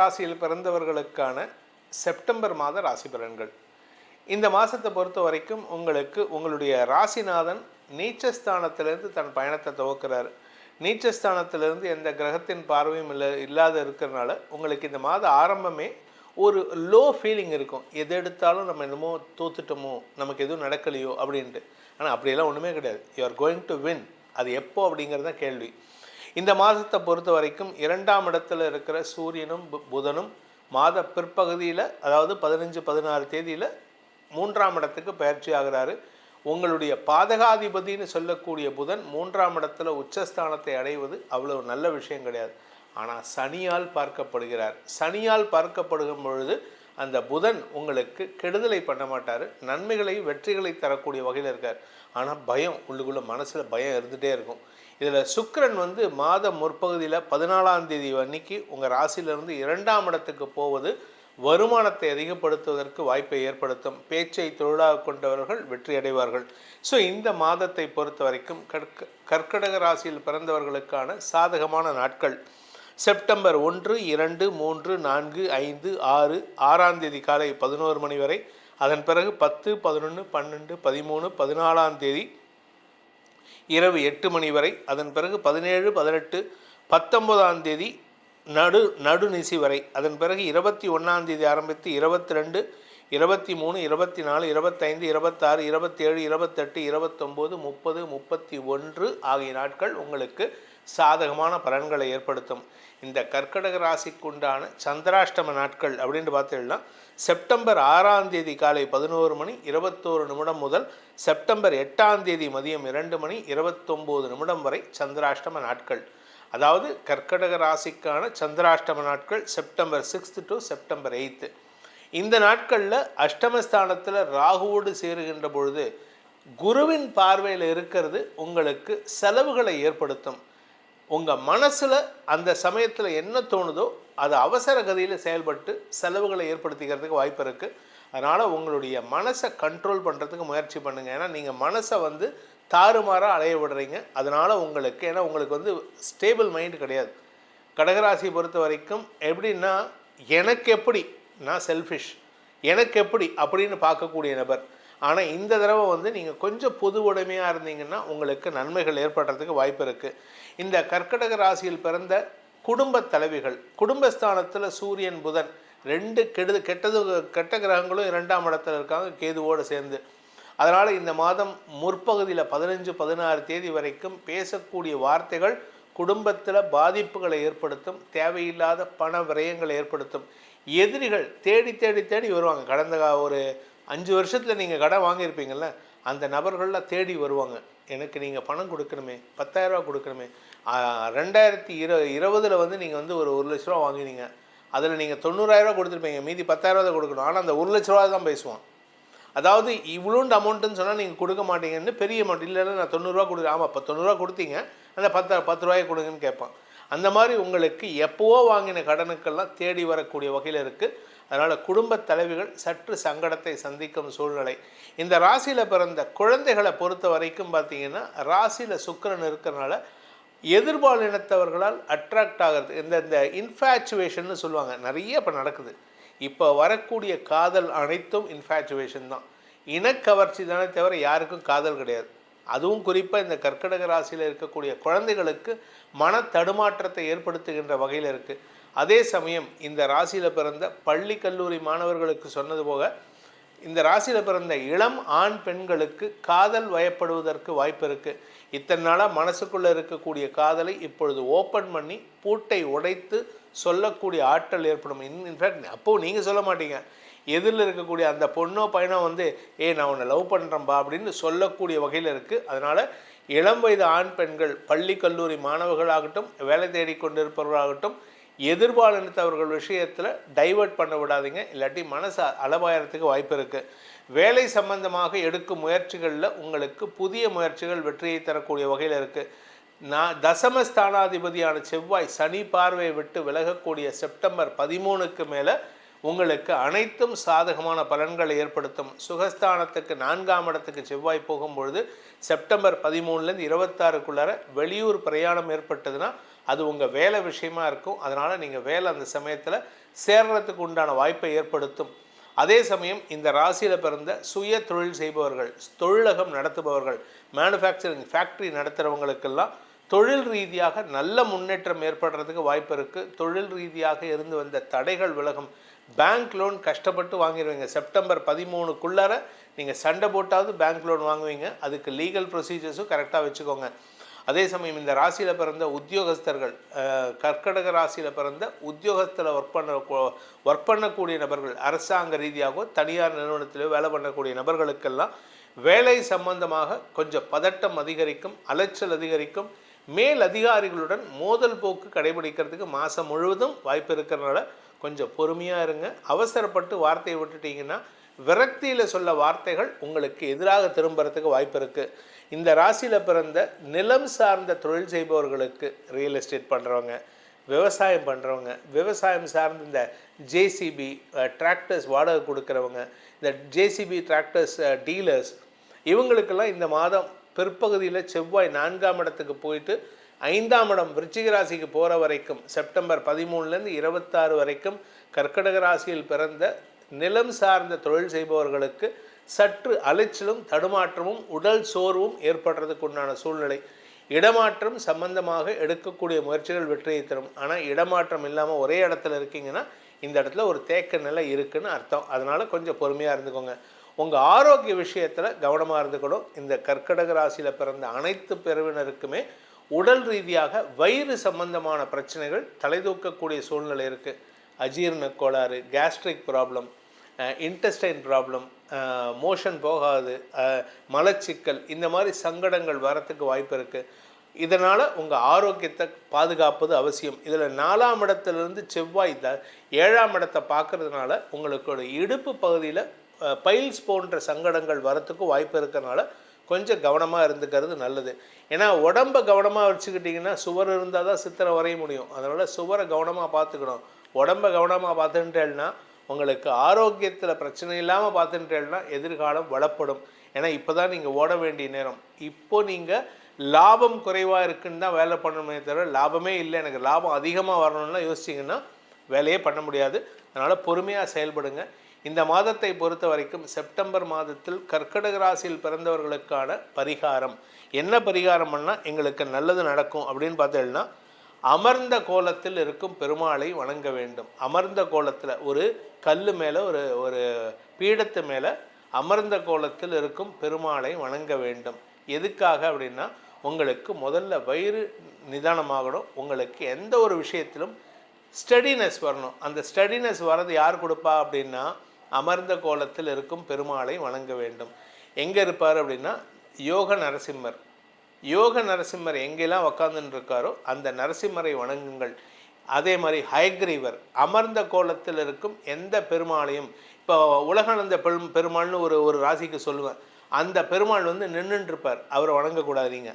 ராசியில் பிறந்தவர்களுக்கான செப்டம்பர் மாத ராசி பலன்கள். இந்த மாதத்தை பொறுத்த வரைக்கும் உங்களுக்கு உங்களுடைய ராசிநாதன் நீச்சஸ்தானத்திலிருந்து தன் பயணத்தை துவக்கிறார். நீச்சஸ்தானத்திலிருந்து எந்த கிரகத்தின் பார்வையும் இல்லை இல்லாத இருக்கிறனால உங்களுக்கு இந்த மாத ஆரம்பமே ஒரு லோ ஃபீலிங் இருக்கும். எது எடுத்தாலும் நம்ம என்னமோ தோத்துட்டோமோ நமக்கு எதுவும் நடக்கலையோ அப்படின்ட்டு. ஆனால் அப்படியெல்லாம் ஒன்றுமே கிடையாது. You are going to win அது எப்போ அப்படிங்கிறது தான் கேள்வி. இந்த மாதத்தை பொறுத்த வரைக்கும் இரண்டாம் இடத்துல இருக்கிற சூரியனும் பு- புதனும் மாத பிற்பகுதியில் அதாவது பதினஞ்சு பதினாறு தேதியில் மூன்றாம் இடத்துக்கு பயிற்சி ஆகிறாரு. உங்களுடைய பாதகாதிபதின்னு சொல்லக்கூடிய புதன் மூன்றாம் இடத்துல உச்சஸ்தானத்தை அடைவது அவ்வளவு நல்ல விஷயம் கிடையாது. ஆனால் சனியால் பார்க்கப்படுகிறார். சனியால் பார்க்கப்படுகும் பொழுது அந்த புதன் உங்களுக்கு கெடுதலை பண்ண மாட்டார். நன்மைகளை வெற்றிகளை தரக்கூடிய வகையில் இருக்கார். ஆனால் பயம் உள்ளுக்குள்ள மனசில் பயம் இருந்துகிட்டே இருக்கும். இதில் சுக்கரன் வந்து மாத முற்பகுதியில் பதினாலாம் தேதி அன்னைக்கு உங்கள் ராசியிலிருந்து இரண்டாம் இடத்துக்கு போவது வருமானத்தை அதிகப்படுத்துவதற்கு வாய்ப்பை ஏற்படுத்தும். பேச்சை தொழிலாக கொண்டவர்கள் வெற்றி அடைவார்கள். ஸோ இந்த மாதத்தை பொறுத்த வரைக்கும் கற்க கர்க்கடக ராசியில் பிறந்தவர்களுக்கான சாதகமான நாட்கள். செப்டம்பர் ஒன்று இரண்டு மூன்று நான்கு ஐந்து ஆறு ஆறாம் தேதி காலை பதினோரு மணி வரை. அதன் பிறகு பத்து பதினொன்று பன்னெண்டு பதிமூணு பதினாலாம் தேதி இரவு எட்டு மணி வரை அதன் பிறகு பதினேழு பதினெட்டு பத்தொன்பதாம் தேதி நடு நடுநிசி வரை அதன் பிறகு இருபத்தி ஒன்றாம் தேதி ஆரம்பித்து இருபத்தி ரெண்டு இருபத்தி மூணு இருபத்தி நாலு இருபத்தைந்து இருபத்தாறு இருபத்தேழு இருபத்தெட்டு இருபத்தொம்போது முப்பது முப்பத்தி ஒன்று ஆகிய நாட்கள் உங்களுக்கு சாதகமான பலன்களை ஏற்படுத்தும். இந்த கர்க்கடக ராசிக்குண்டான சந்திராஷ்டம நாட்கள் அப்படின்னு பார்த்தீங்கன்னா செப்டம்பர் ஆறாம் தேதி காலை பதினோரு மணி இருபத்தோரு நிமிடம் முதல் செப்டம்பர் எட்டாம் தேதி மதியம் இரண்டு மணி இருபத்தொம்போது நிமிடம் வரை சந்திராஷ்டம நாட்கள். அதாவது கர்க்கடக ராசிக்கான சந்திராஷ்டம நாட்கள் September sixth to September eighth இந்த நாட்களில் அஷ்டமஸ்தானத்தில் ராகுவோடு சேருகின்ற பொழுது குருவின் பார்வையில் இருக்கிறது உங்களுக்கு செலவுகளை ஏற்படுத்தும். உங்கள் மனசில் அந்த சமயத்தில் என்ன தோணுதோ அது அவசர கதியில் செயல்பட்டு செலவுகளை ஏற்படுத்திக்கிறதுக்கு வாய்ப்பு இருக்குது அதனால் உங்களுடைய மனசை கண்ட்ரோல் பண்ணுறதுக்கு முயற்சி பண்ணுங்கள் ஏன்னா நீங்கள் மனசை வந்து தாறுமாறாக அலைய விடுறீங்க. அதனால் உங்களுக்கு ஏன்னா உங்களுக்கு வந்து ஸ்டேபிள் மைண்ட் கிடையாது. கடகராசியை பொறுத்த வரைக்கும் எப்படின்னா எனக்கு எப்படி நான் செல்ஃபிஷ் எனக்கு எப்படி அப்படின்னு பார்க்கக்கூடிய நபர். ஆனால் இந்த தடவை வந்து நீங்கள் கொஞ்சம் பொது உடைமையாக இருந்தீங்கன்னா உங்களுக்கு நன்மைகள் ஏற்படுறதுக்கு வாய்ப்பு இருக்குது இந்த கர்க்கடக ராசியில் பிறந்த குடும்ப தலைவிகள் குடும்பஸ்தானத்தில் சூரியன் புதன் ரெண்டு கெடுது கெட்டது கெட்ட கிரகங்களும் இரண்டாம் இடத்துல இருக்காங்க கேதுவோடு சேர்ந்து. அதனால் இந்த மாதம் முற்பகுதியில் பதினஞ்சு பதினாறு தேதி வரைக்கும் பேசக்கூடிய வார்த்தைகள் குடும்பத்தில் பாதிப்புகளை ஏற்படுத்தும் தேவையில்லாத பண விரயங்களை ஏற்படுத்தும். எதிரிகள் தேடி தேடி தேடி வருவாங்க. கடந்த ஒரு அஞ்சு வருஷத்தில் நீங்கள் கடன் வாங்கியிருப்பீங்கள்ல அந்த நபர்கள்லாம் தேடி வருவாங்க. எனக்கு நீங்கள் பணம் கொடுக்கணுமே பத்தாயிரரூபா கொடுக்கணுமே. ரெண்டாயிரத்தி இரு இருபதில் வந்து நீங்கள் வந்து ஒரு ஒரு லட்ச ரூபா வாங்கினீங்க. அதில் நீங்கள் தொண்ணூறாயிரரூவா கொடுத்துருப்பீங்க மீதி பத்தாயிரரூவா தான் கொடுக்கணும். ஆனால் அந்த ஒரு லட்ச ரூபா தான் பேசுவான். அதாவது இவ்வளோண்டு அமௌண்ட்டுன்னு சொன்னால் நீங்கள் கொடுக்க மாட்டீங்கன்னு பெரிய அமௌண்ட் இல்லை இல்லை நான் தொண்ணூறுரூவா கொடுக்குறேன் ஆமாம் இப்போ தொண்ணூறுரூவா கொடுத்தீங்க. அந்த பத்து பத்து ரூபாயை கொடுங்கன்னு கேட்பான். அந்த மாதிரி உங்களுக்கு எப்போவோ வாங்கின கடனுக்கெல்லாம் தேடி வரக்கூடிய வகையில் இருக்குது அதனால் குடும்பத் தலைவிகள் சற்று சங்கடத்தை சந்திக்கும் சூழ்நிலை. இந்த ராசியில் பிறந்த குழந்தைகளை பொறுத்த வரைக்கும் பார்த்தீங்கன்னா ராசியில் சுக்கிரன் இருக்கிறனால எதிர்பால் இனத்தவர்களால் அட்ராக்ட் ஆகிறது இந்த இந்த இன்ஃபேச்சுவேஷன் சொல்லுவாங்க. நிறைய இப்போ நடக்குது. இப்போ வரக்கூடிய காதல் அனைத்தும் இன்ஃபேச்சுவேஷன் தான். இனக்கவர்ச்சி தானே தவிர யாருக்கும் காதல் கிடையாது. அதுவும் குறிப்பாக இந்த கர்க்கடக ராசியில் இருக்கக்கூடிய குழந்தைகளுக்கு மன தடுமாற்றத்தை ஏற்படுத்துகின்ற வகையில் இருக்குது அதே சமயம் இந்த ராசியில் பிறந்த பள்ளி கல்லூரி மாணவர்களுக்கு சொன்னது போக இந்த ராசியில் பிறந்த இளம் ஆண் பெண்களுக்கு காதல் வயப்படுவதற்கு வாய்ப்பு இருக்குது இத்தனை நாளாக மனசுக்குள்ளே இருக்கக்கூடிய காதலை இப்பொழுது ஓப்பன் பண்ணி பூட்டை உடைத்து சொல்லக்கூடிய ஆற்றல் ஏற்படும். இன் இன்ஃபேக்ட் அப்போது நீங்கள் சொல்ல மாட்டீங்க. எதிரில் இருக்கக்கூடிய அந்த பொண்ணோ பையனோ வந்து ஏ நான் உன்னை லவ் பண்ணுறேன்பா அப்படின்னு சொல்லக்கூடிய வகையில் இருக்குது அதனால் இளம் வயது ஆண் பெண்கள் பள்ளி கல்லூரி மாணவர்களாகட்டும் வேலை தேடி கொண்டிருப்பவர்களாகட்டும் எதிர்பாலினத்தவர்கள் விஷயத்தில் டைவர்ட் பண்ண விடாதீங்க. இல்லாட்டி மனசு அளவாயிரத்துக்கு வாய்ப்பு இருக்குது வேலை சம்பந்தமாக எடுக்கும் முயற்சிகளில் உங்களுக்கு புதிய முயற்சிகள் வெற்றியை தரக்கூடிய வகையில் இருக்குது நான் தசமஸ்தானாதிபதியான செவ்வாய் சனி பார்வையை விட்டு விலகக்கூடிய செப்டம்பர் பதிமூணுக்கு மேலே உங்களுக்கு அனைத்தும் சாதகமான பலன்களை ஏற்படுத்தும். சுகஸ்தானத்துக்கு நான்காம் இடத்துக்கு செவ்வாய் போகும்பொழுது செப்டம்பர் பதிமூணுலேருந்து இருபத்தாறுக்குள்ளார வெளியூர் பிரயாணம் ஏற்பட்டதுன்னா அது உங்கள் வேலை விஷயமா இருக்கும். அதனால் நீங்கள் வேலை அந்த சமயத்தில் சேர்றதுக்கு உண்டான வாய்ப்பை ஏற்படுத்தும். அதே சமயம் இந்த ராசியில் பிறந்த சுய தொழில் செய்பவர்கள் தொழிலகம் நடத்துபவர்கள் மேனுஃபேக்சரிங் ஃபேக்ட்ரி நடத்துகிறவங்களுக்கெல்லாம் தொழில் ரீதியாக நல்ல முன்னேற்றம் ஏற்படுறதுக்கு வாய்ப்பு இருக்குது தொழில் ரீதியாக இருந்து வந்த தடைகள் விலகும். பேங்க் லோன் கஷ்டப்பட்டு வாங்கிடுவீங்க செப்டம்பர் பதிமூணுக்குள்ளார நீங்கள் சண்டை போட்டாவது பேங்க் லோன் வாங்குவீங்க. அதுக்கு லீகல் ப்ரொசீஜர்ஸும் கரெக்டாக வச்சுக்கோங்க. அதே சமயம் இந்த ராசியில் பிறந்த உத்தியோகஸ்தர்கள் கர்க்கடக ராசியில் பிறந்த உத்தியோகத்தில் ஒர்க் பண்ண ஒர்க் பண்ணக்கூடிய நபர்கள் அரசாங்க ரீதியாகவோ தனியார் நிறுவனத்திலோ வேலை பண்ணக்கூடிய நபர்களுக்கெல்லாம் வேலை சம்பந்தமாக கொஞ்சம் பதட்டம் அதிகரிக்கும் அலைச்சல் அதிகரிக்கும். மேல் அதிகாரிகளுடன் மோதல் போக்கு கடைபிடிக்கிறதுக்கு மாதம் முழுவதும் வாய்ப்பு இருக்கிறனால கொஞ்சம் பொறுமையாக இருங்க. அவசரப்பட்டு வார்த்தையை விட்டுட்டீங்கன்னா விரக்தியில் சொல்ல வார்த்தைகள் உங்களுக்கு எதிராக திரும்புறதுக்கு வாய்ப்பு இருக்குது இந்த ராசியில் பிறந்த நிலம் சார்ந்த தொழில் செய்பவர்களுக்கு ரியல் எஸ்டேட் பண்ணுறவங்க விவசாயம் பண்ணுறவங்க விவசாயம் சார்ந்த இந்த ஜேசிபி டிராக்டர்ஸ் வாடகை கொடுக்குறவங்க இந்த ஜேசிபி டிராக்டர்ஸ் டீலர்ஸ் இவங்களுக்கெல்லாம் இந்த மாதம் பிற்பகுதியில் செவ்வாய் நான்காம் இடத்துக்கு போயிட்டு ஐந்தாம் இடம் விருச்சிக ராசிக்கு போகிற வரைக்கும் செப்டம்பர் பதிமூணுலேருந்து இருபத்தாறு வரைக்கும் கர்க்கடக ராசியில் பிறந்த நிலம் சார்ந்த தொழில் செய்பவர்களுக்கு சற்று அலைச்சலும் தடுமாற்றமும் உடல் சோர்வும் ஏற்படுறதுக்கு உண்டான சூழ்நிலை. இடமாற்றம் சம்பந்தமாக எடுக்கக்கூடிய முயற்சிகள் வெற்றியை தரும். ஆனால் இடமாற்றம் இல்லாமல் ஒரே இடத்துல இருக்கீங்கன்னா இந்த இடத்துல ஒரு தேக்க நிலை இருக்குன்னு அர்த்தம். அதனால் கொஞ்சம் பொறுமையாக இருந்துக்கோங்க. உங்கள் ஆரோக்கிய விஷயத்தில் கவனமாக இருந்துக்கணும். இந்த கர்க்கடக ராசியில் பிறந்த அனைத்து பிரிவினருக்குமே உடல் ரீதியாக வயிறு சம்பந்தமான பிரச்சனைகள் தலைதூக்கக்கூடிய சூழ்நிலை இருக்குது அஜீரண கோளாறு gastric problem intestine problem motion போகாது மலச்சிக்கல் இந்த மாதிரி சங்கடங்கள் வரத்துக்கு வாய்ப்பு இருக்குது இதனால் உங்கள் ஆரோக்கியத்தை பாதுகாப்பது அவசியம். இதில் நாலாம் இடத்துலேருந்து செவ்வாய் த ஏழாம் இடத்தை பார்க்கறதுனால உங்களுக்கோட இடுப்பு பகுதியில் பைல்ஸ் போன்ற சங்கடங்கள் வரத்துக்கு வாய்ப்பு இருக்கிறனால கொஞ்சம் கவனமாக இருந்துக்கிறது நல்லது. ஏன்னா உடம்ப கவனமாக வச்சுக்கிட்டிங்கன்னா சுவர் இருந்தால் தான் சித்திரை வரைய முடியும். அதனால் சுவரை கவனமாக பார்த்துக்கணும். உடம்ப கவனமாக பார்த்துட்டேன்னா உங்களுக்கு ஆரோக்கியத்தில் பிரச்சனை இல்லாமல் பார்த்துட்டேன்னா எதிர்காலம் வளப்படும். ஏன்னா இப்போ தான் நீங்கள் ஓட வேண்டிய நேரம். இப்போ நீங்கள் லாபம் குறைவாக இருக்குன்னு தான் வேலை பண்ணணுமே தவிர லாபமே இல்லை. எனக்கு லாபம் அதிகமாக வரணும்னா யோசிச்சிங்கன்னா வேலையே பண்ண முடியாது. அதனால் பொறுமையாக செயல்படுங்க. இந்த மாதத்தை பொறுத்த வரைக்கும் செப்டம்பர் மாதத்தில் கர்க்கடக ராசியில் பிறந்தவர்களுக்கான பரிகாரம். என்ன பரிகாரம் பண்ணால் எங்களுக்கு நல்லது நடக்கும் அப்படின்னு பார்த்தீங்கன்னா அமர்ந்த கோலத்தில் இருக்கும் பெருமாளை வணங்க வேண்டும். அமர்ந்த கோலத்தில் ஒரு கல் மேலே ஒரு ஒரு பீடத்து மேலே அமர்ந்த கோலத்தில் இருக்கும் பெருமாளை வணங்க வேண்டும். எதுக்காக அப்படின்னா உங்களுக்கு முதல்ல வயிறு நிதானமாகணும். உங்களுக்கு எந்த ஒரு விஷயத்திலும் ஸ்டடினஸ் வரணும். அந்த ஸ்டடினஸ் வரது யார் கொடுப்பா அப்படின்னா அமர்ந்த கோலத்தில் இருக்கும் பெருமாளை வணங்க வேண்டும். எங்கே இருப்பார் அப்படின்னா யோக நரசிம்மர். யோக நரசிம்மர் எங்கெல்லாம் உக்காந்துன்னு இருக்காரோ அந்த நரசிம்மரை வணங்குங்கள். அதே மாதிரி ஹயக்ரீவர் அமர்ந்த கோலத்தில் இருக்கும் எந்த பெருமாளையும் இப்போ உலகானந்த பெரும் பெருமாள்னு ஒரு ஒரு ராசிக்கு சொல்லுவேன். அந்த பெருமாள் வந்து நின்றுருப்பார் அவரை வணங்கக்கூடாதீங்க.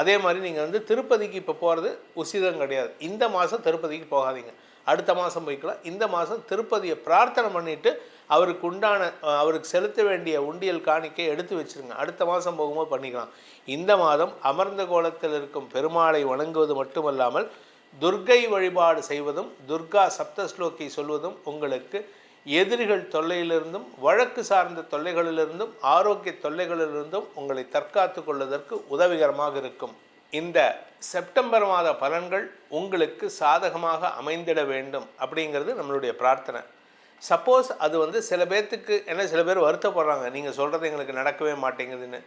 அதே மாதிரி நீங்கள் வந்து திருப்பதிக்கு இப்போ போகிறது உசிதம் கிடையாது. இந்த மாதம் திருப்பதிக்கு போகாதீங்க. அடுத்த மாதம் போய்க்கலாம். இந்த மாதம் திருப்பதியை பிரார்த்தனை பண்ணிவிட்டு அவருக்கு உண்டான அவருக்கு செலுத்த வேண்டிய உண்டியல் காணிக்கை எடுத்து வச்சிருங்க. அடுத்த மாதம் போகும்போது பண்ணிக்கலாம். இந்த மாதம் அமர்ந்த கோலத்தில் இருக்கும் பெருமாளை வணங்குவது மட்டுமல்லாமல் துர்க்கை வழிபாடு செய்வதும் துர்கா சப்தஸ்லோக்கி சொல்வதும் உங்களுக்கு எதிரிகள் தொல்லையிலிருந்தும் வழக்கு சார்ந்த தொல்லைகளிலிருந்தும் ஆரோக்கிய தொல்லைகளிலிருந்தும் உங்களை தற்காத்து கொள்வதற்கு உதவிகரமாக இருக்கும். இந்த செப்டம்பர் மாத பலன்கள் உங்களுக்கு சாதகமாக அமைந்திட வேண்டும் அப்படிங்கிறது நம்மளுடைய பிரார்த்தனை. சப்போஸ் அது வந்து சில பேர்த்துக்கு ஏன்னா சில பேர் வருத்தப்படுறாங்க. நீங்கள் சொல்கிறது எங்களுக்கு நடக்கவே மாட்டேங்குதுன்னு.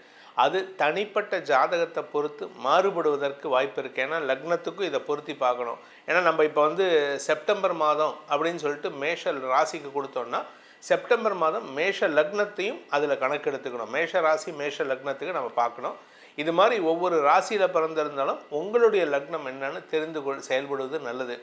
அது தனிப்பட்ட ஜாதகத்தை பொறுத்து மாறுபடுவதற்கு வாய்ப்பு இருக்குது ஏன்னா லக்னத்துக்கும் இதை பொருத்தி பார்க்கணும். ஏன்னா நம்ம இப்போ வந்து செப்டம்பர் மாதம் அப்படின்னு சொல்லிட்டு மேஷ ராசிக்கு கொடுத்தோம்னா செப்டம்பர் மாதம் மேஷ லக்னத்தையும் அதில் கணக்கெடுத்துக்கணும். மேஷ ராசி மேஷ லக்னத்துக்கு நம்ம பார்க்கணும். இது மாதிரி ஒவ்வொரு ராசியில் பிறந்திருந்தாலும் உங்களுடைய லக்னம் என்னன்னு தெரிந்து கொள் செயல்படுவது நல்லது.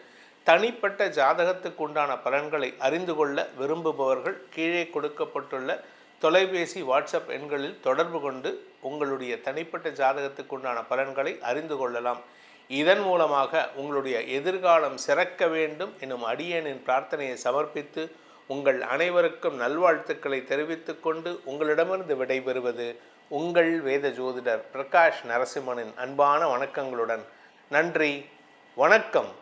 தனிப்பட்ட ஜாதகத்துக்கு உண்டான பலன்களை அறிந்து கொள்ள விரும்புபவர்கள் கீழே கொடுக்கப்பட்டுள்ள தொலைபேசி வாட்ஸ்அப் எண்களில் தொடர்பு கொண்டு உங்களுடைய தனிப்பட்ட ஜாதகத்துக்கு உண்டான பலன்களை அறிந்து கொள்ளலாம். இதன் மூலமாக உங்களுடைய எதிர்காலம் சிறக்க வேண்டும் எனும் அடியனின் பிரார்த்தனையை சமர்ப்பித்து உங்கள் அனைவருக்கும் நல்வாழ்த்துக்களை தெரிவித்துக்கொண்டு உங்களிடமிருந்து விடைபெறுவது உங்கள் வேத ஜோதிடர் பிரகாஷ் நரசிம்மனின் அன்பான வணக்கங்களுடன். நன்றி. வணக்கம்.